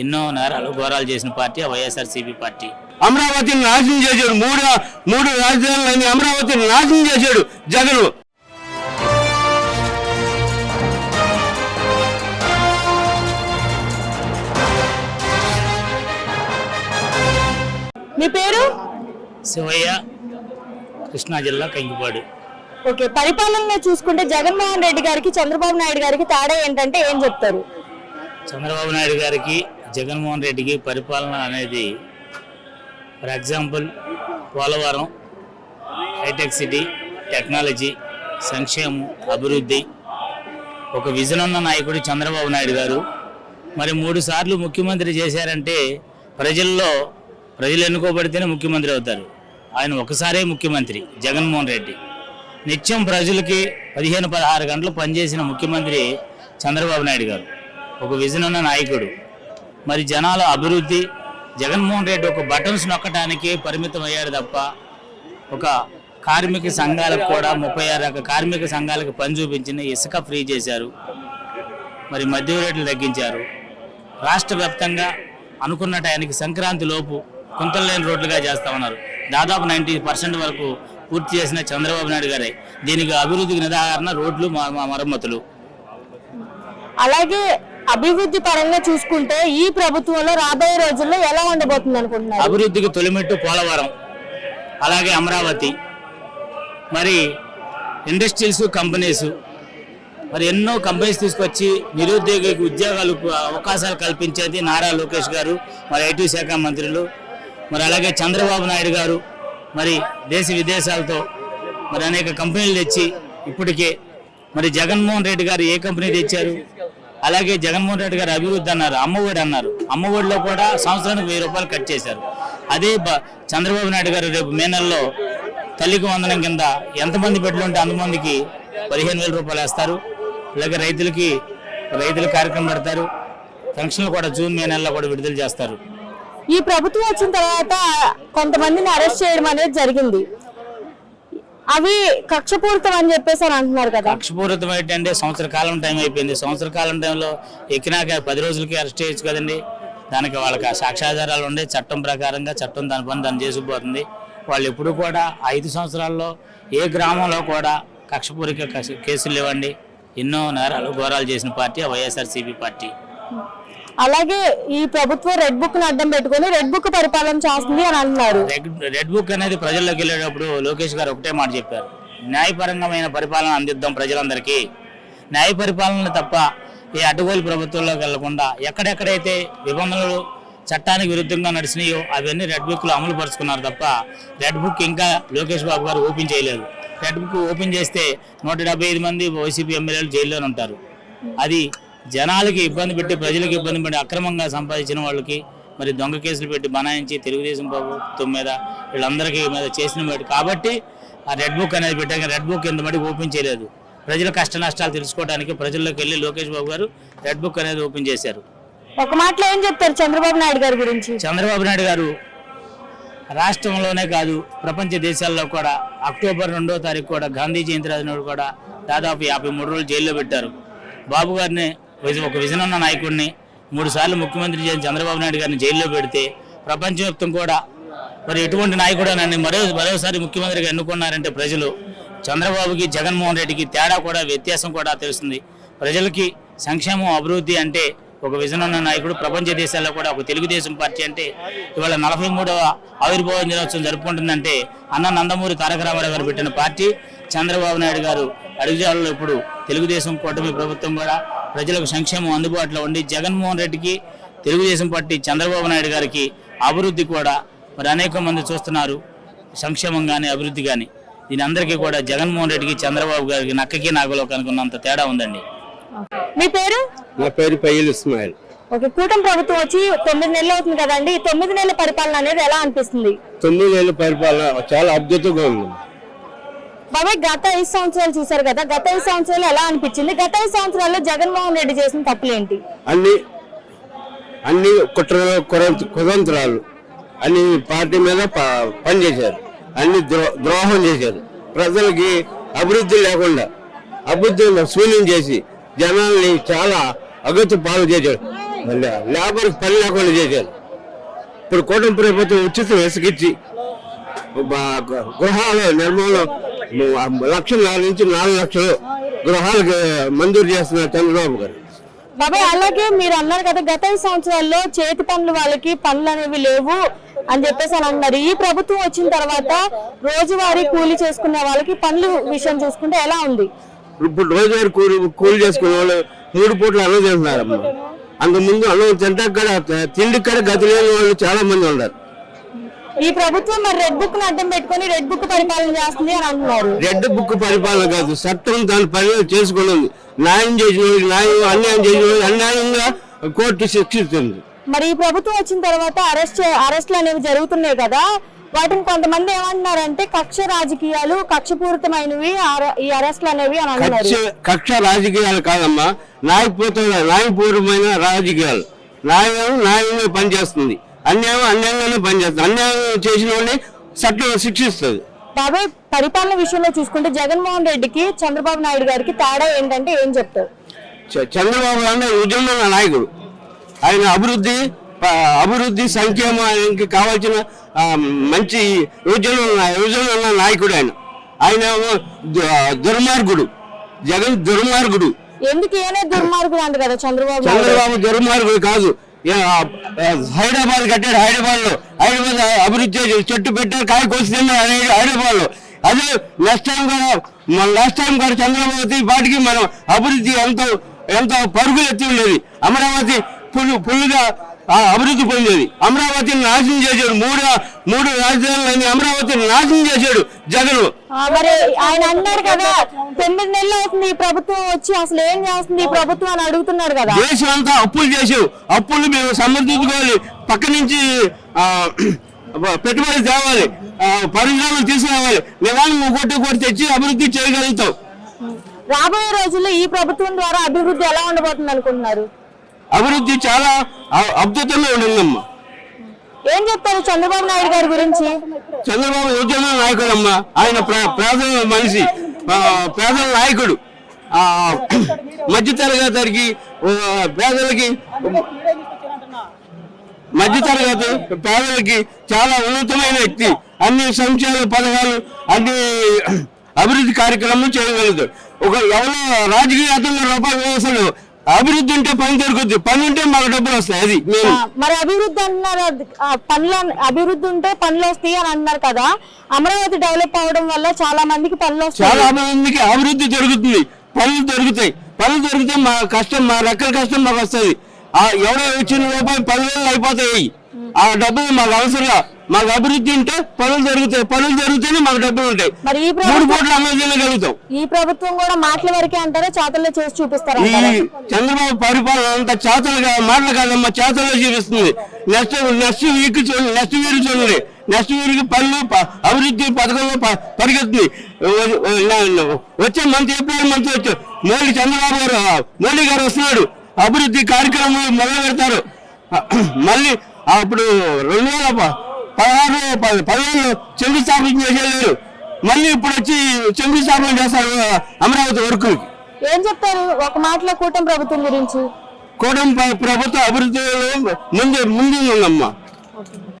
ఎన్నో నేరాలు ఘోరాలు చేసిన పార్టీ ఆ వైఎస్ఆర్సీపీ పార్టీ. అమరావతిని నాశనం చేశాడు. మూడు మూడు రాజధానులని అమరావతిని నాశనం చేశాడు జగన్. మీ పేరు? శివయ్య కృష్ణా జిల్లా కంకిపాడు. ఓకే పరిపాలన చూసుకుంటే జగన్మోహన్ రెడ్డి గారికి చంద్రబాబు నాయుడు గారికి తేడా ఏంటంటే ఏం చెప్తారు? చంద్రబాబు నాయుడు గారికి జగన్మోహన్ రెడ్డికి పరిపాలన అనేది for example Polavaram hi tech city technology సంక్షేమం అభివృద్ధి. ఒక విజన్ ఉన్న నాయకుడు చంద్రబాబు నాయుడు గారు. మరి మూడు సార్లు ముఖ్యమంత్రి చేశారంటే ప్రజల్లో ప్రజలు ఎన్నుకోబడితేనే ముఖ్యమంత్రి అవుతారు. ఆయన ఒకసారే ముఖ్యమంత్రి జగన్మోహన్ రెడ్డి. నిత్యం ప్రజలకి పదిహేను పదహారు గంటలు పనిచేసిన ముఖ్యమంత్రి చంద్రబాబు నాయుడు గారు. ఒక విజన్ ఉన్న నాయకుడు. మరి జనాల అభివృద్ధి జగన్మోహన్ రెడ్డి ఒక బటన్స్ నొక్కడానికి పరిమితం అయ్యాడు తప్ప ఒక కార్మిక సంఘాలకు కూడా ముప్పై ఆరు రకాల కార్మిక సంఘాలకు పని చూపించిన ఇసుక ఫ్రీ చేశారు. మరి మద్యం రేట్లు తగ్గించారు. రాష్ట్ర వ్యాప్తంగా అనుకున్న టయానికి సంక్రాంతి లోపు కుంతలేని రోడ్లుగా చేస్తా ఉన్నారు దాదాపు నైంటీ పర్సెంట్ వరకు పూర్తి చేసిన చంద్రబాబు నాయుడు గారే. దీనికి అభివృద్ధికి నిదాహరణ రోడ్లు మ- మరమ్మతులు. అలాగే అభివృద్ధి పరంగా చూసుకుంటే ఈ ప్రభుత్వంలో రాబోయే రోజుల్లో ఎలా ఉండబోతుంది అనుకుంటున్నారు? అభివృద్ధికి తొలిమెట్టు పోలవరం అలాగే అమరావతి. మరి ఇండస్ట్రీస్ కంపెనీస్ మరి ఎన్నో కంపెనీస్ తీసుకొచ్చి నిరుద్యోగికి ఉద్యోగాలు అవకాశాలు కల్పించేది నారా లోకేష్ గారు మరి ఐటీ శాఖ మంత్రులు మరి అలాగే చంద్రబాబు నాయుడు గారు మరి దేశ విదేశాలతో మరి అనేక కంపెనీలు తెచ్చి ఇప్పటికే మరి జగన్మోహన్ రెడ్డి గారు ఏ కంపెనీ తెచ్చారు? అలాగే జగన్మోహన్ రెడ్డి గారు అభివృద్ధి అన్నారు అమ్మఒడి అన్నారు. అమ్మఒడిలో కూడా సంవత్సరానికి వెయ్యి రూపాయలు కట్ చేశారు. అదే బ- చంద్రబాబు నాయుడు గారు రేపు మే నెలలో తల్లికి వందనం కింద ఎంతమంది బిడ్డలు ఉంటే అంతమందికి పదిహేను వేల రూపాయలు వేస్తారు. అలాగే రైతులకి రైతుల కార్యక్రమం పెడతారు. పెన్షన్లు కూడా జూన్ మే నెలలో కూడా విడుదల చేస్తారు. ఈ ప్రభుత్వం వచ్చిన తర్వాత కొంతమందిని అరెస్ట్ చేయడం అనేది జరిగింది. అవి కక్షపూరితం అని చెప్పేసి అని అంటున్నారు కదా. కక్షపూరితం ఏంటంటే సంవత్సర కాలం టైం అయిపోయింది. సంవత్సర కాలం టైంలో ఎక్కినాక పది రోజులకి అరెస్ట్ చేయొచ్చు కదండి. దానికి వాళ్ళకి సాక్ష్యాధారాలు ఉండే చట్టం ప్రకారంగా చట్టం దాని పని దాన్ని చేసుకుపోతుంది. వాళ్ళు ఎప్పుడు కూడా ఐదు సంవత్సరాల్లో ఏ గ్రామంలో కూడా కక్షపూరిక కక్ష- కేసులు లేవండి. ఎన్నో నేరాలు ఘోరాలు చేసిన పార్టీ వైఎస్ఆర్సీపీ పార్టీ. అలాగే ఈ ప్రభుత్వం రెడ్ బుక్ను అడ్డం పెట్టుకొని రెడ్ బుక్ పరిపాలన చేస్తుంది అని అంటున్నారు రెడ్ రెడ్ బుక్ అనేది ప్రజల్లోకి వెళ్ళేటప్పుడు లోకేష్ గారు ఒకటే మాట చెప్పారు. న్యాయపరంగమైన పరిపాలన అందిద్దాం ప్రజలందరికీ. న్యాయ పరిపాలన తప్ప ఈ అడ్డగోలు ప్రభుత్వంలోకి వెళ్ళకుండా ఎక్కడెక్కడైతే నిబంధనలు చట్టానికి విరుద్ధంగా నడిచినాయో అవన్నీ రెడ్ బుక్లో అమలు పరుచుకున్నారు తప్ప రెడ్ బుక్ ఇంకా లోకేష్ బాబు గారు ఓపెన్ చేయలేదు. రెడ్ బుక్ ఓపెన్ చేస్తే నూట డెబ్బై ఐదు మంది వైసీపీ ఎమ్మెల్యేలు జైల్లోనే ఉంటారు. అది జనాలకి ఇబ్బంది పెట్టి ప్రజలకు ఇబ్బంది పెట్టి అక్రమంగా సంపాదించిన వాళ్ళకి మరి దొంగ కేసులు పెట్టి బనాయించి తెలుగుదేశం ప్రభుత్వం మీద వీళ్ళందరికీ మీద చేసిన వాటి కాబట్టి ఆ రెడ్ బుక్ అనేది పెట్టాక రెడ్ బుక్ ఎంత మటుకు ఓపెన్ చేయలేదు. ప్రజల కష్ట నష్టాలు తెలుసుకోవడానికి ప్రజల్లోకి వెళ్ళి లోకేష్ బాబు గారు రెడ్ బుక్ అనేది ఓపెన్ చేశారు. ఒక మాటలో ఏం చెప్తారు చంద్రబాబు నాయుడు గారి గురించి? చంద్రబాబు నాయుడు గారు రాష్ట్రంలోనే కాదు ప్రపంచ దేశాల్లో కూడా అక్టోబర్ రెండో తారీఖు కూడా గాంధీ జయంతి రోజున కూడా దాదాపు యాభై మూడు రోజులు జైల్లో పెట్టారు. బాబు గారిని ఒక విజన్ ఉన్న నాయకుడిని మూడు సార్లు ముఖ్యమంత్రి చంద్రబాబు నాయుడు గారిని జైల్లో పెడితే ప్రపంచవ్యాప్తం కూడా మరి ఎటువంటి నాయకుడు నన్ను మరో మరోసారి ముఖ్యమంత్రిగా ఎన్నుకున్నారంటే ప్రజలు. చంద్రబాబుకి జగన్మోహన్ రెడ్డికి తేడా కూడా వ్యత్యాసం కూడా తెలుస్తుంది. ప్రజలకి సంక్షేమం అభివృద్ధి అంటే ఒక విజన్ ఉన్న నాయకుడు ప్రపంచ దేశాల్లో కూడా ఒక తెలుగుదేశం పార్టీ అంటే ఇవాళ నలభై మూడవ ఆవిర్భావ దినోత్సవం జరుపుకుంటుందంటే అన్న నందమూరి తారక రామారావు గారు పెట్టిన పార్టీ. చంద్రబాబు నాయుడు గారు అడుగుజాలలో ఇప్పుడు తెలుగుదేశం కూటమి ప్రభుత్వం కూడా ప్రజలకు సంక్షేమం అందుబాటులో ఉండి జగన్మోహన్ రెడ్డికి తెలుగుదేశం పార్టీ చంద్రబాబు నాయుడు గారికి అభివృద్ధి కూడా మరి అనేక మంది చూస్తున్నారు. సంక్షేమం కానీ అభివృద్ధి కానీ దీని అందరికీ కూడా జగన్మోహన్ రెడ్డికి చంద్రబాబు గారికి నక్కకి నాగలో కనుకున్నంత తేడా ఉందండి. మీ పేరు? నా పేరు పయ్యలు ఇస్మాయిల్. ఓకే కూటమి ప్రభుత్వం వచ్చి తొమ్మిది నెలలు అవుతుంది కదండి ఈ తొమ్మిది నెలల పరిపాలన అనేది ఎలా అనిపిస్తుంది? తొమ్మిది ఏళ్ళ పరిపాలన చాలా అద్భుతంగా ఉంది. బాబాయ్ గత ఐదు సంవత్సరాలు చూసారు కదా గత ఐదు సంవత్సరాలు ఎలా అనిపించింది? గత ఐదు సంవత్సరాల్లో జగన్మోహన్ రెడ్డి చేసిన తప్పులేంటి? అన్ని అన్ని కుట్రలు కుతంత్రాలు అన్ని పార్టీ మీద ప- పనిచేశారు. అన్ని ద్రో- ద్రోహం చేశారు. ప్రజలకి అభివృద్ధి లేకుండా అభివృద్ధిని శూన్యం చేసి జనాల్ని చాలా అగత్య పాలు చేశారు. లేబర్ పని లేకుండా చేశారు. ఇప్పుడు కూటమి ప్రభుత్వం ఉచిత ఇసుకిచ్చి గృహాల నిర్మాణం ము- లక్షన్నర నుంచి నాలుగు లక్షలు గృహాలకు మంజూరు చేస్తున్నారు చంద్రబాబు గారు. బాబాయ్ అలాగే మీరు అన్నారు కదా గత సంవత్సరాల్లో చేతి పనులు వాళ్ళకి పనులు అనేవి లేవు అని చెప్పేసి అని అన్నారు. ఈ ప్రభుత్వం వచ్చిన తర్వాత రోజువారీ కూలీ చేసుకునే వాళ్ళకి పనులు విషయం చూసుకుంటే ఎలా ఉంది? ఇప్పుడు రోజువారీ కూలి కూలి చేసుకునే వాళ్ళు మూడు పూట్ల అన్నం తింటున్నారమ్మా అంత ముందు అన్నం తింటాక కూడా తిండికి కూడా గతి లేని వాళ్ళు చాలా మంది ఉన్నారు. ఈ ప్రభుత్వం మరి రెడ్ బుక్ను అడ్డం పెట్టుకొని రెడ్ బుక్ పరిపాలన చేస్తుంది అని అంటున్నారు. రెడ్ బుక్ పరిపాలన కాదు చట్టం దాని పని చేసుకుని ఉంది న్యాయం చేసిన న్యాయం అన్యాయం చేసిన అన్యాయంగా కోర్టు శిక్షిస్తుంది. మరి ఈ ప్రభుత్వం వచ్చిన తర్వాత అరెస్ట్ అరెస్టులు అనేవి జరుగుతున్నాయి కదా వాటిని కొంతమంది ఏమంటున్నారంటే కక్ష రాజకీయాలు కక్షపూరితమైనవి ఈ అరెస్టులు అనేవి అని అంటున్నారు. కక్ష రాజకీయాలు కాదమ్మా న్యాయపూర్త న్యాయపూర్వమైన రాజకీయాలు. న్యాయం న్యాయమే పనిచేస్తుంది. అన్యాయం అన్యాయంగానే పనిచేస్తుంది. అన్యాయం చేసిన వాళ్ళని చట్టం శిక్షిస్తుంది. బాబాయ్ పరిపాలన విషయంలో చూసుకుంటే జగన్మోహన్ రెడ్డికి చంద్రబాబు నాయుడు గారికి తేడా ఏంటంటే ఏం చెప్తారు చంద్రబాబు అంటే ఉద్యమ నాయకుడు. ఆయన అభివృద్ధి అభివృద్ధి సంక్షేమానికి కావాల్సిన మంచి యోజన యోజన ఉన్న నాయకుడు ఆయన. ఆయన దుర్మార్గుడు. జగన్ దుర్మార్గుడు. ఎందుకు ఏనే దుర్మార్గుడు అంట కదా చంద్రబాబు నాయుడు? చంద్రబాబు దుర్మార్గుడు కాదు. హైదరాబాద్ కట్టాడు హైదరాబాద్లో హైదరాబాద్ అభివృద్ధి చెట్టు పెట్టారు కాయ కోసి అనేది హైదరాబాద్లో అదే లాస్ట్ టైం కూడా మన లాస్ట్ టైం కూడా చంద్రబాబు వాటికి పాటికి మనం అభివృద్ధి ఎంతో ఎంతో పరుగులు ఎత్తి ఉండేది. అమరావతి పుల్లు పుల్లుగా అభివృద్ధి పొందేది. అమరావతిని నాశనం చేశాడు. మూడు మూడు రాజధానులని అమరావతిని నాశనం చేశాడు జగన్. మరి ఆయన అన్నాడు కదా తొమ్మిది నెలలు అవుతుంది ఈ ప్రభుత్వం వచ్చి అసలు ఏం చేస్తుంది ఈ ప్రభుత్వం అని అడుగుతున్నాడు కదా. దేశం అంతా అప్పులు చేసావు అప్పులు మేము సమర్థించుకోవాలి. పక్క నుంచి పెట్టుబడి తేవాలి. పరిశ్రమలు తీసుకురావాలి. నివాళి ఒకటి ఒకటి తెచ్చి అభివృద్ధి చేయగలుగుతాం రాబోయే రోజుల్లో ఈ ప్రభుత్వం ద్వారా అభివృద్ధి ఎలా ఉండబోతుంది అనుకుంటున్నారు? అభివృద్ధి చాలా అద్భుతంగా ఉండిందమ్మా ఏం చెప్తారు చంద్రబాబు నాయుడు గారి గురించి? చంద్రబాబు ఉద్యమ నాయకుడమ్మా. ఆయన ప్ర- పేదల మనిషి పేదల నాయకుడు. మధ్యతరగతికి పేదలకి మధ్యతరగతి పేదలకి చాలా ఉన్నతమైన వ్యక్తి. అన్ని సంక్షేమ పథకాలు అన్ని అభివృద్ధి కార్యక్రమం చేయగలుగుతాడు. ఒక ఎవరో రాజకీయ అతను రూపాయలు వేసాడు అభివృద్ధి ఉంటే పని దొరుకుద్ది. పని ఉంటే మాకు డబ్బులు వస్తాయి. అది మరి అభివృద్ధి ఆ, పనులు అభివృద్ధి ఉంటే పనులు వస్తాయి అని అన్నారు కదా. అమరావతి డెవలప్ అవడం వల్ల చాలా మందికి పనులు చాలా వస్తాయి మందికి అభివృద్ధి జరుగుతుంది. పనులు దొరుకుతాయి. పనులు దొరికితే మా కష్టం మా రెక్కల కష్టం మాకు వస్తుంది. ఆ ఎవడో ఇచ్చిన రూపాయలు పదివేలు అయిపోతాయి. ఆ డబ్బులు మాకు అవసరం మాకు అభివృద్ధి ఉంటే పనులు జరుగుతాయి పనులు జరిగితేనే మాకు డబ్బులు ఉంటాయి. మరి ఈ మూడు కోట్లు అమలు చేయగలుగుతాం. ఈ ప్రభుత్వం కూడా మాటల వరకే అంటారా చేతల్లో చేసి చూపిస్తారా ఈ చంద్రబాబు పరిపాలన అంత చేతలుగా మాటలు కాదమ్మా చేతల్లో చూపిస్తుంది. నెక్స్ట్ నెక్స్ట్ వీక్ చూడండి నెక్స్ట్ వీక్ చూడండి. నెక్స్ట్ వీక్ పనులు అభివృద్ధి పథకంలో పరిగెత్తుంది. వచ్చే మంత్ ఏప్రిల్ మంత్ వచ్చే మోడీ చంద్రబాబు గారు మోడీ గారు వస్తున్నాడు. అభివృద్ధి కార్యక్రమాలు మొదలు పెడతారు మళ్ళీ అప్పుడు రెండు వేల పదహారు పదిహేను శంకుస్థాపన చేసేవారు. మళ్ళీ ఇప్పుడు వచ్చి శంకుస్థాపన చేస్తారు అమరావతి వర్కులకి. ఏం చెప్తారు? ఒక మాటలో కూటమి ప్రభుత్వం గురించి. కూటమి ప్ర- ప్రభుత్వ అభివృద్ధిలో ముందు ముందు ఉందమ్మా.